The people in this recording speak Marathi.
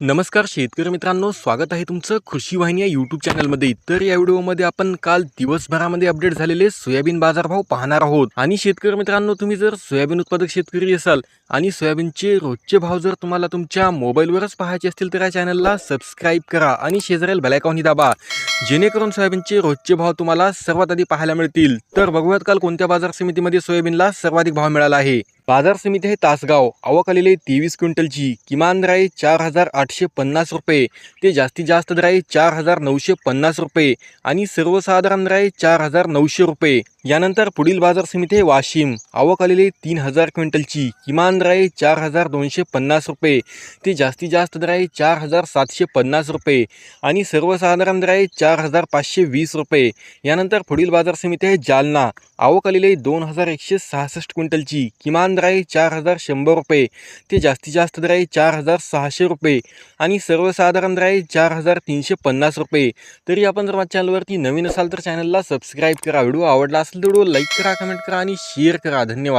नमस्कार शेतकरी मित्रांनो स्वागत आहे तुमचं कृषी वाहिनी या यूट्यूब चॅनलमध्ये तर या व्हिडिओमध्ये आपण काल दिवसभरामध्ये अपडेट झालेले सोयाबीन बाजारभाव पाहणार आहोत. आणि शेतकरी मित्रांनो तुम्ही जर सोयाबीन उत्पादक शेतकरी असाल आणि सोयाबीनचे रोजचे भाव जर तुम्हाला तुमच्या मोबाईलवरच पाहायचे असतील तर या चॅनलला सबस्क्राईब करा आणि शेजारील बेलायकॉनही दाबा. जेणेकरून सोयाबीनचे रोजचे भाव तुम्हाला सर्वात आधी पाहायला मिळतील. तर बघूयात काल कोणत्या बाजार समितीमध्ये सोयाबीनला सर्वाधिक भाव मिळाला आहे? बाजार समिती आहे तासगाव. आवक आलेली तेवीस क्विंटलची. किमान दर आहे चार हजार आठशे पन्नास रुपये. ते जास्तीत जास्त दर आहे चार हजार नऊशे पन्नास रुपये. आणि सर्वसाधारण दर आहे चार हजार नऊशे रुपये. यानंतर पुढील बाजार समिती आहे वाशिम. आवक आलेली तीन हजार क्विंटलची. किमान दर आहे चार हजार दोनशे पन्नास रुपये. ते जास्तीत जास्त दर आहे चार हजार सातशे पन्नास रुपये. आणि सर्वसाधारण दर आहे चार हजार पाचशे वीस रुपये. यानंतर पुढील बाजार समिती आहे जालना. आवक आलेली दोन हजार एकशे सहासष्ट क्विंटलची. किमान दर आहे चार हजार शंभर रुपये. ते जास्तीत जास्त दर आहे चार हजार सहाशे रुपये. आणि सर्वसाधारण दर आहे चार हजार तीनशे पन्नास रुपये. तरी आपण जर माझ्या चॅनलवरती नवीन असाल तर चॅनलला सबस्क्राईब करा. व्हिडिओ आवडला असेल तर व्हिडिओ लाईक करा कमेंट करा आणि शेअर करा धन्यवाद